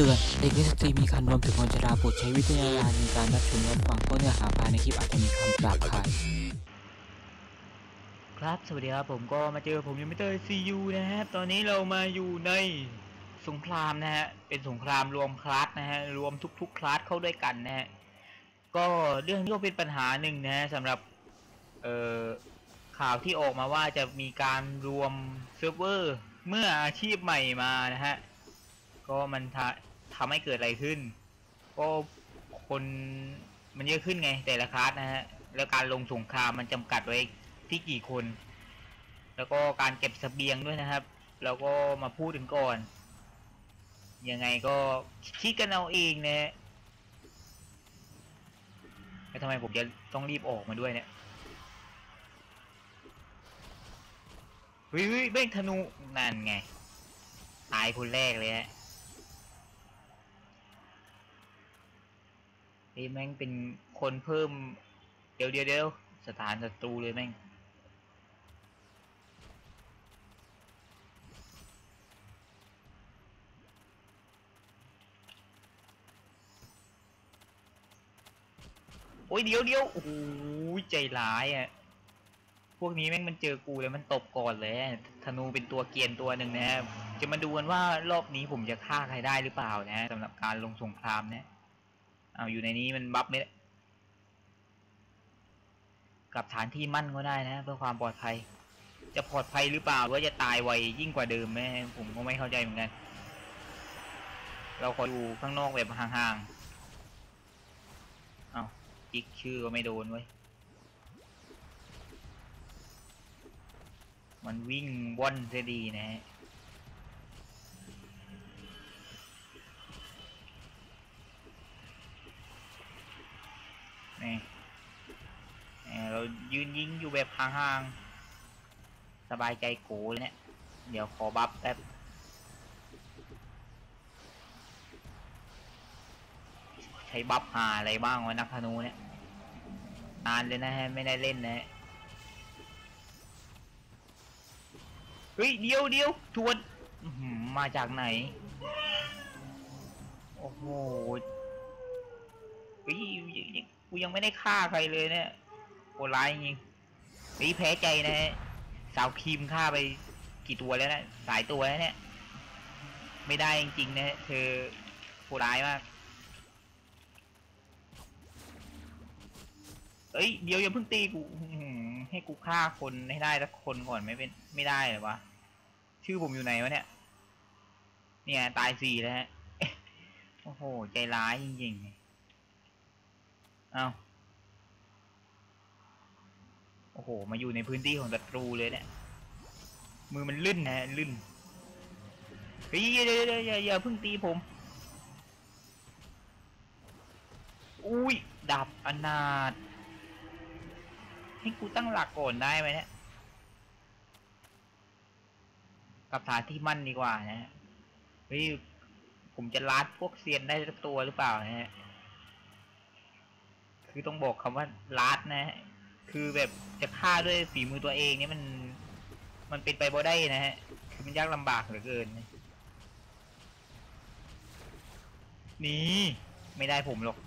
เตือนเด็กในสตรีมีคันรวมถึงคนชราโปรดใช้วิจารณญาณในการรับชมรับฟังเพราะเนื้อหาภายในคลิปอาจจะมีคำหยาบคายครับ สวัสดีครับ ผมก็มาเจอผมยูมิเตอร์ซียูนะครับ ตอนนี้เรามาอยู่ในสงครามนะฮะ เป็นสงครามรวมคลาสนะฮะ รวมทุกๆคลาสเข้าด้วยกันนะฮะ ก็เรื่องนี้ก็เป็นปัญหาหนึ่งนะฮะสำหรับ เอ่อ ข่าวที่ออกมาว่าจะมีการรวมเซิร์ฟเวอร์เมื่ออาชีพใหม่มานะฮะ ก็มัน ทำทำให้เกิดอะไรขึ้น ก็คนมันเยอะขึ้นไง แต่ละคลาสนะฮะ แล้วการลงสงครามมันจำกัดไว้ที่กี่คน แล้วก็การเก็บสเสบียงด้วยนะครับ แล้วก็มาพูดถึงก่อน ยังไงก็คิดกันเอาเองนะฮะแล้วทำไมผมจะต้องรีบออกมาด้วยเนี่ยเฮ้ยเฮ้ยเบ้งธนูนั่นไง ตายคนแรกเลยฮะ เฮ้แม่งเป็นคนเพิ่ม เดี๋ยวเดี๋ยวเดี๋ยวสถานศัตรูเลยแม่งโอ้ยเดี๋ยวเดี๋ยวโอ้โหใจร้ายอะ พวกนี้แม่งมันเจอกูแล้วมันตบก่อนเลยธนูเป็นตัวเกียนตัวหนึ่งนะครับจะมาดูกันว่ารอบนี้ผมจะฆ่าใครได้หรือเปล่านะสำหรับการลงสงครามเนี่ย เอาอยู่ในนี้มันบัฟไม่ได้กลับฐานที่มั่นก็ได้นะ เพื่อความปลอดภัย จะปลอดภัยหรือเปล่าหรือว่าจะตายไวยิ่งกว่าเดิมไหมผมก็ไม่เข้าใจเหมือนกัน เราขอดูข้างนอกแบบห่างๆ เอาจิกชื่อก็ไม่โดนเว้ยมันวิ่งว่อนเสียดีนะฮะ นี่เรายืนยิงอยู่แบบห่างๆ สบายใจโกเลยเนี่ย เดี๋ยวขอบัฟแป๊บใช้บัฟหาอะไรบ้างวะนักธนูเนี่ย นานเลยนะฮะ ไม่ได้เล่นนะเฮ้ย เดียวเดียวทวนมาจากไหน โอ้โหเฮ้ยยังยัง กูยังไม่ได้ฆ่าใครเลยเนี่ยโหดร้ายจริงเฮ้แพ้ใจนะฮะสาวครีมฆ่าไปกี่ตัวแล้วนะสายตัวแล้วเนี่ย ไม่ได้จริงๆนะฮะเธอโหดร้ายมากเอ้ยเดี๋ยวอย่าเพิ่งตีกูให้กูฆ่าคนให้ได้สักคนก่อนไม่เป็นไม่ได้เหรอวะชื่อผมอยู่ไหนวะเนี่ย เนี่ยตายสี่แล้วฮะโอ้โหใจร้ายจริงๆ เอาโอ้โห มาอยู่ในพื้นที่ของศัตรูเลยเนี่ย มือมันลื่นนะลื่น เฮ้ยอย่าอย่าอย่าอย่าเพิ่งตีผม อุ้ยดับอนาถให้กูตั้งหลักก่อนได้ไหมเนี่ยกับฐานที่มั่นดีกว่านะฮะเฮ้ยผมจะลัดพวกเซียนได้สักตัวหรือเปล่านะฮะ คือต้องบอกคำว่าลัดนะฮะคือแบบจะฆ่าด้วยฝีมือตัวเองเนี่ยมัน มันเป็นไปบ่ได้นะฮะ คือมันยากลำบากเหลือเกินนี่ไม่ได้ผมหรอก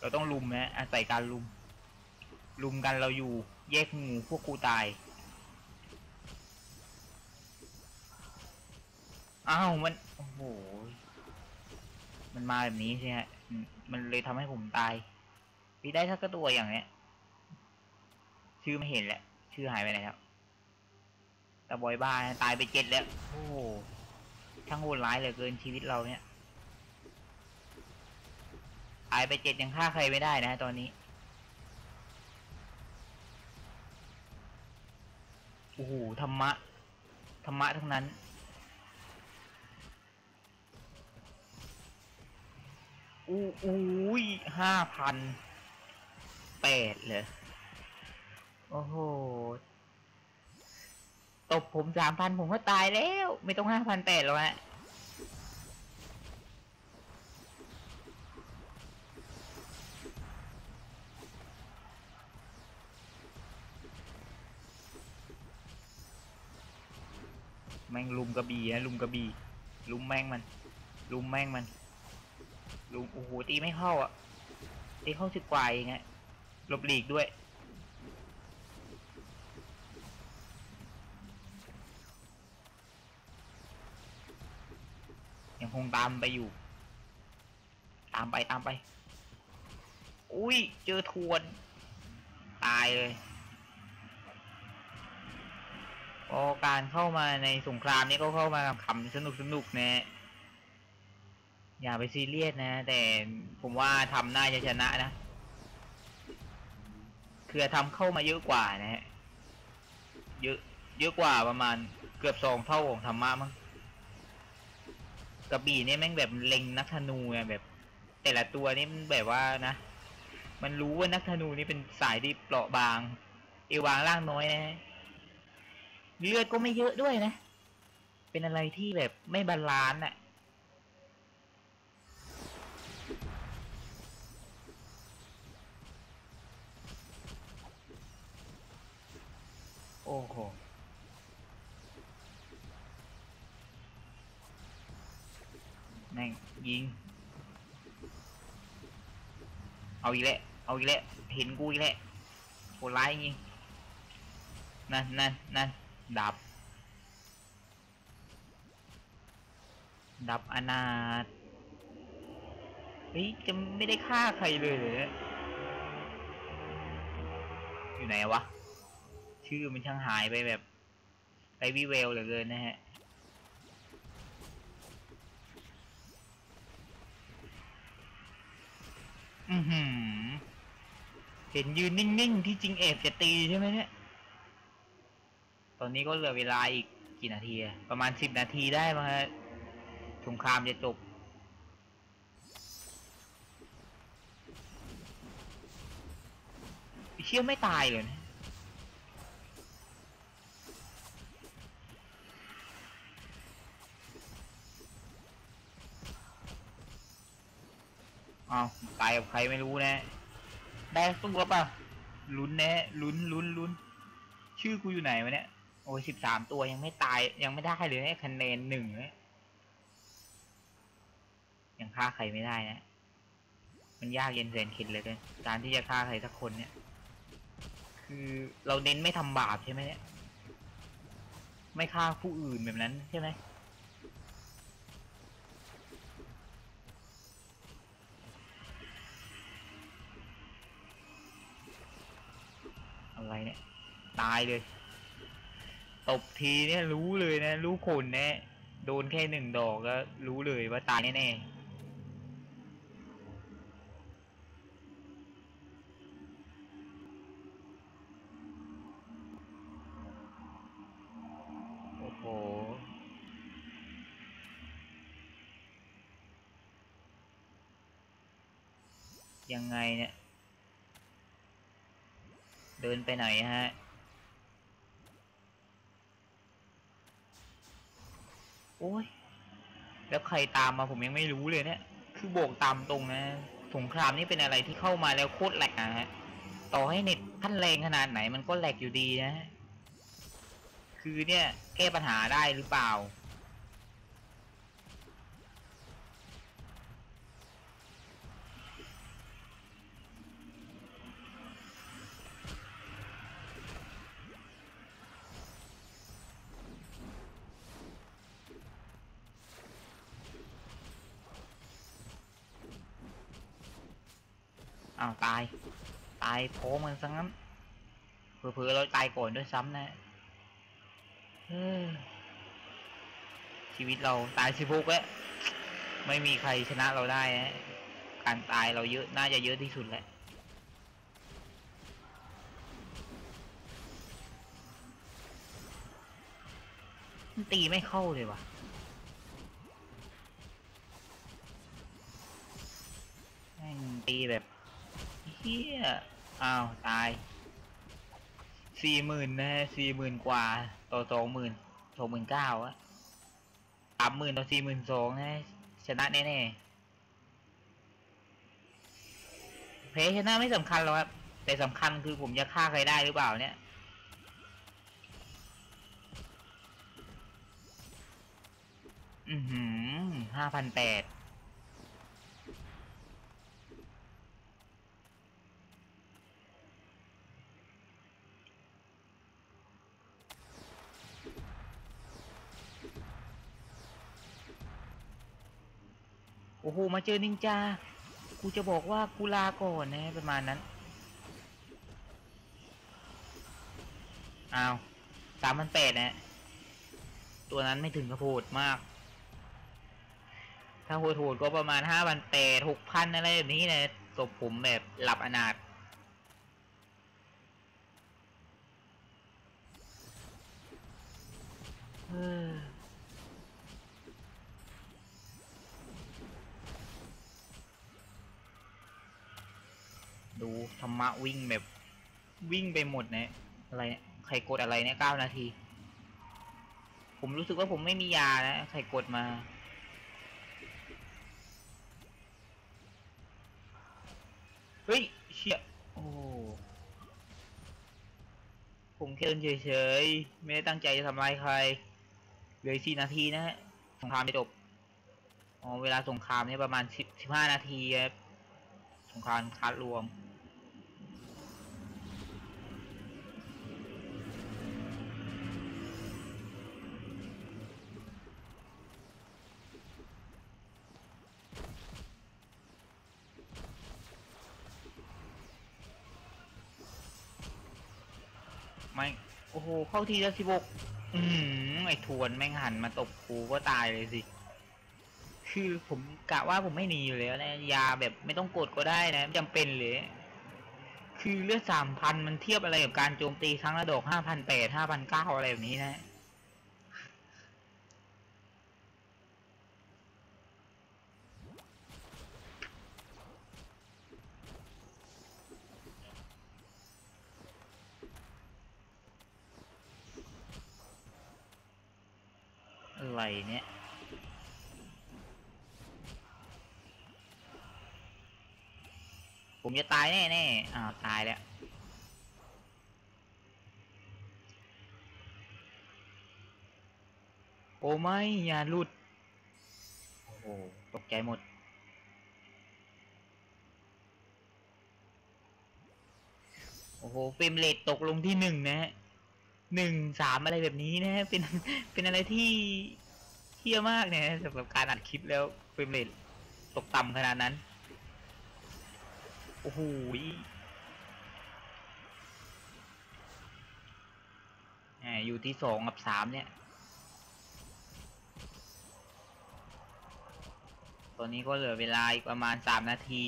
เราต้องลุมนะอาศัยการลุม ลุมกันเราอยู่แยกหมู่พวกกูตายอ้าวมัน โอ้โห มันมาแบบนี้ใช่ไหมมันเลยทำให้ผมตายพี่ได้สักตัวอย่างเนี้ย ชื่อไม่เห็นแหละชื่อหายไปไหนครับแต่บอยบ้าตายไปเจ็ดแล้ว โอ้โหช่างโหดร้ายเหลือเกินชีวิตเราเนี่ยตายไปเจ็ดยังฆ่าใครไม่ได้นะตอนนี้โอ้โหธรรมะธรรมะทั้งนั้น อู้อู้ยห้าพันแปดเลย โอ้โห ตบผมสามพันผมก็ตายแล้ว ไม่ต้องห้าพันแปดแล้วฮะแม่งลุมกระบี่ฮะลุมกระบี่ลุมแม่งมัน ลุมแม่งมัน ลุมโอ้โหตีไม่เข้าอะตีเข้าสิบกว่าเองฮะหลบหลีกด้วย ยังคงตามไปอยู่ ตามไปตามไป อุ้ยเจอทวน ตายเลยพอการเข้ามาในสงครามนี้ก็เข้ามาขำสนุกสนุกนะฮะ อย่าไปซีเรียสนะ แต่ผมว่าทำน่าจะชนะนะ คือทำเข้ามาเยอะกว่านะฮะ เยอะ เยอะกว่าประมาณเกือบสองเท่าของธรรมะมั้งกระบี่เนี่ยแม่งแบบเล็งนักธนูไงแบบ แต่ละตัวนี่มันแบบว่านะ มันรู้ว่านักธนูนี่เป็นสายที่เปราะบาง เอวางล่างน้อยนะเลือดก็ไม่เยอะด้วยนะ เป็นอะไรที่แบบไม่บาลานซ์อะ โอ้โหแม่งยิง เอาอีกแล้วเอาอีกแล้วเห็นกูอีกแล้วโหร้ายยิงนั่นนั่นนั่นดับ ดับอนาถเฮ้ยจะไม่ได้ฆ่าใครเลยเหรอเนี่ยอยู่ไหนวะ ชื่อมันช่างหายไปแบบ ไปวิเวลเหลือเกินนะฮะอือหือเห็นยืนนิ่งๆที่จริงเอฟจะตีใช่ไหมเนี่ย ตอนนี้ก็เหลือเวลาอีกกี่นาทีอะประมาณสิบนาทีได้มั้งฮะสงครามจะจบเชี่ยไม่ตายเลยนะ อ้าวตายกับใครไม่รู้นะ ได้ตัวป่ะลุ้นแน่ลุ้นลุ้นลุ้น ชื่อกูอยู่ไหนวะเนี่ย โอ้ยสิบสามตัวยังไม่ตายยังไม่ได้เลยนะคะแนนหนึ่งเนี่ยยังฆ่าใครไม่ได้นะ มันยากเย็นแสนเข็ญเลยกันการที่จะฆ่าใครสักคนเนี่ย คือเราเน้นไม่ทำบาปใช่ไหมเนี่ย ไม่ฆ่าผู้อื่นแบบนั้นใช่ไหม ตายเลย ตบทีเนี่ยรู้เลยนะ รู้คนแนะโดนแค่หนึ่งดอกก็รู้เลยว่าตายแน่ๆ โอ้โหยังไงเนี่ย เดินไปไหนฮะ โอ้ย แล้วใครตามมาผมยังไม่รู้เลยเนี่ย คือโบกตามตรงนะ สงครามนี่เป็นอะไรที่เข้ามาแล้วโคตรแหลกนะฮะ ต่อให้เน็ตขั้นแรงขนาดไหนมันก็แหลกอยู่ดีนะ คือเนี่ย แก้ปัญหาได้หรือเปล่า ตายโผล่มันซะงั้นเผื่อๆเราตายก่อนด้วยซ้ำนะชีวิตเราตายสิบุกแล้วไม่มีใครชนะเราได้นะการตายเราเยอะน่าจะเยอะที่สุดแหละตีไม่เข้าเลยว่ะแม่งตีแบบเฮีย อ้าวตายสี่หมื่นนะสี่หมื่นกว่าต่อสองหมื่นสองหมื่นเก้าอะสามหมื่นต่อสี่หมื่นสองนะชนะแน่ๆแพ้ชนะไม่สำคัญหรอกครับ แต่สำคัญคือผมจะฆ่าใครได้หรือเปล่าเนี่ยอือหือห้าพันแปด โอ้โห มาเจอนินจา กูจะบอกว่ากูลาก่อนนะประมาณนั้น อ้าวสามพันแปดนะ ตัวนั้นไม่ถึงกระโพดมาก ถ้าโหดๆก็ประมาณห้าพันแปดหกพันอะไรแบบนี้นะศพผมแบบหลับอนาถเฮ้ ดูธรรมะวิ่งแบบวิ่งไปหมดนะอะไรใครกดอะไรเนี่ยเก้านาที ผมรู้สึกว่าผมไม่มียานะใครกดมาเฮ้ยเชี่ยโอ้ผมแค่เดินเฉยๆไม่ได้ตั้งใจจะทำร้ายใครเหลือสี่นาทีนะฮะสงครามจะจบอ๋อเวลาสงครามเนี่ยประมาณสิบสิบห้านาทีครับสงครามคัดรวม ไม่ โอ้โห เข้าทีละสิบกอืมไอ้ทวนแม่งหันมาตบกูก็ตายเลยสิ คือผมกะว่าผมไม่หนีอยู่แล้วนะ ยาแบบไม่ต้องกดก็ได้นะไม่จำเป็นเลย คือเลือดสามพันมันเทียบอะไรกับการโจมตีครั้งละดอกห้าพันแปดห้าพันเก้าอะไรแบบนี้นะ อะไรเนี่ยผมจะตายแน่แน่อ้าวตายแล้ว โอ้ไม่อย่าหลุด โอ้โหตกใจหมด โอ้โหเฟรมเรทตกลงที่หนึ่งนะฮะหนึ่งสามอะไรแบบนี้นะฮะเป็นเป็นอะไรที่ เที่ยมากเนี่ยสำหรับการอัดคลิปแล้วเฟรมเรทตกต่ำขนาดนั้น โอ้โหอยู่ที่สองกับสามเนี่ย ตอนนี้ก็เหลือเวลาอีกประมาณสามนาที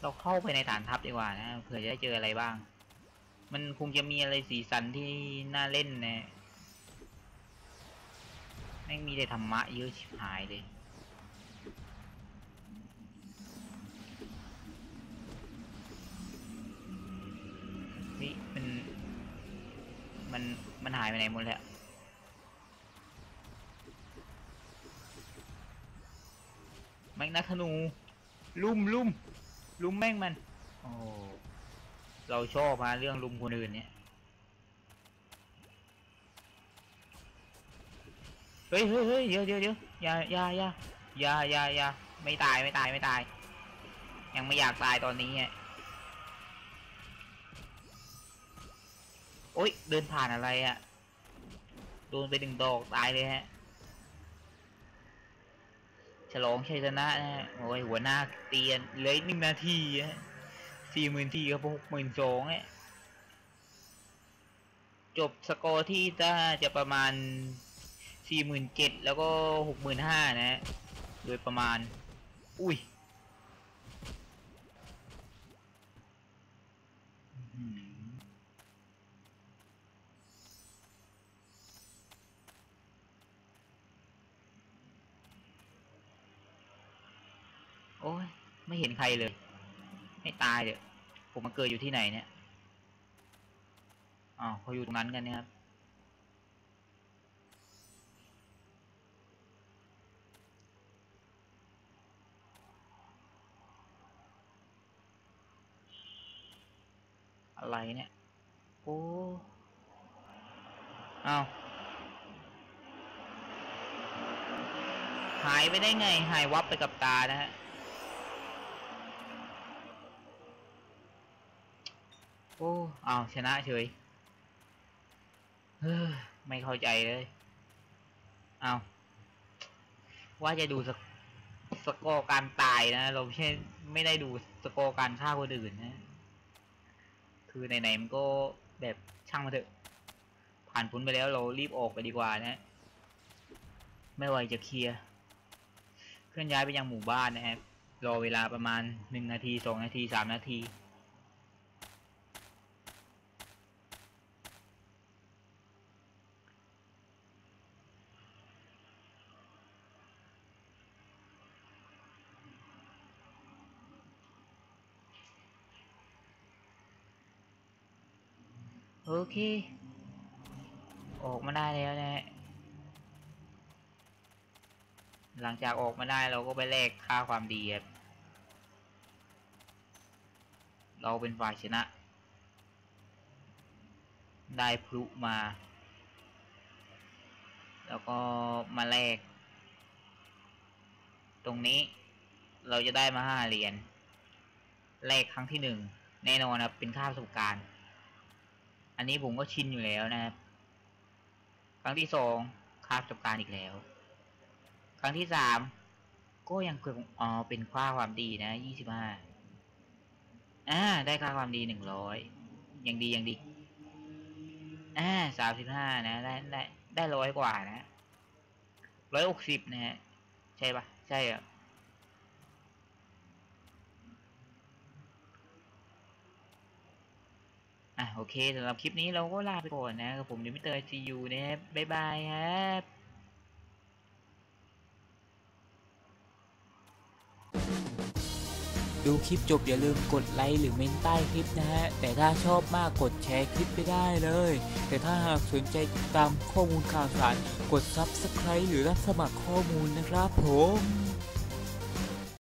เราเข้าไปในฐานทัพดีกว่านะเผื่อจะได้เจออะไรบ้าง มันคงจะมีอะไรสีสันที่น่าเล่นนะแม่งมีแต่ธรรมะเยอะชิบหายเลยนี่มัน มัน มันหายไปไหนหมดแล้วแม่งนักธนู ลุ่มลุ่มลุ่มแม่งมัน โอ้ เราชอบมาเรื่องลุมคนอื่นเนี่ยเฮ้ยเฮ้ยเฮ้ยเดี๋ยวเดี๋ยวเดี๋ยวอย่าอย่าอย่าอย่าอย่าอย่าไม่ตายไม่ตายไม่ตาย ยังไม่อยากตายตอนนี้ไงโอ๊ยเดินผ่านอะไรอะ่ะโดนไปหนึ่งดอกตายเลยฮะฉลองชัยชนะนะฮะโอ้ยหัวหน้าเตียนเลืออีกหนึ่งนาทีฮะ สี่หมื่นทีกับหกหมื่นสองเนี่ยจบสกอร์ที่น่าจะประมาณสี่หมื่นเจ็ดแล้วก็หกหมื่นห้านะฮะโดยประมาณ อุ้ยโอ้ย ไม่เห็นใครเลยไม่ตายเดี๋ยว ผมมาเกิดอยู่ที่ไหนเนี่ยอ๋อเขาอยู่ตรงนั้นกันนี่ยครับอะไรเนี่ย โอ้อาหายไปได้ไง หายวับไปกับตานะฮะ โอ้อ้าวชนะเฉยเฮ้ยไม่เข้าใจเลย เอาว่าจะดูสกสกอร์การตายนะ เราไม่ไม่ได้ดูสกอร์การฆ่าคนอื่นนะ คือไหนๆมันก็แบบช่างมาเถอะ ผ่านพ้นไปแล้วเรารีบออกไปดีกว่านะ ไม่ไหวจะเคลียร์เคลื่อนย้ายไปยังหมู่บ้านนะครับรอเวลาประมาณหนึ่งนาทีสองนาทีสามนาที โอเค ออกมาได้แล้วนะฮะหลังจากออกมาได้เราก็ไปแลกค่าความดีครับเราเป็นฝ่ายชนะ ได้พลุมา แล้วก็มาแลก ตรงนี้เราจะได้มาห้าเหรียญแลกครั้งที่หนึ่งแน่นอนครับเป็นค่าประสบการณ์ อันนี้ผมก็ชินอยู่แล้วนะครับ ครั้งที่สองคาประสบการณ์อีกแล้ว ครั้งที่สามก็ยังคงอ๋อเป็นค่าความดีนะยี่สิบห้าอ่า ได้ค่าความดีหนึ่งร้อยยังดียังดีอ่าสามสิบห้านะ ได้ได้ได้ร้อยกว่านะร้อยหกสิบนะฮะ ใช่ปะใช่อะ อะโอเคสำหรับคลิปนี้เราก็ลาไปก่อนนะกับผมดิมิเตอร์ซียูนะครับบ๊ายบายครับดูคลิปจบอย่าลืมกดไลค์หรือเมนใต้คลิปนะฮะ แต่ถ้าชอบมากกดแชร์คลิปไปได้เลย แต่ถ้าหากสนใจติดตามข้อมูลข่าวสาร กด Subscribe หรือรับสมัครข้อมูลนะครับผม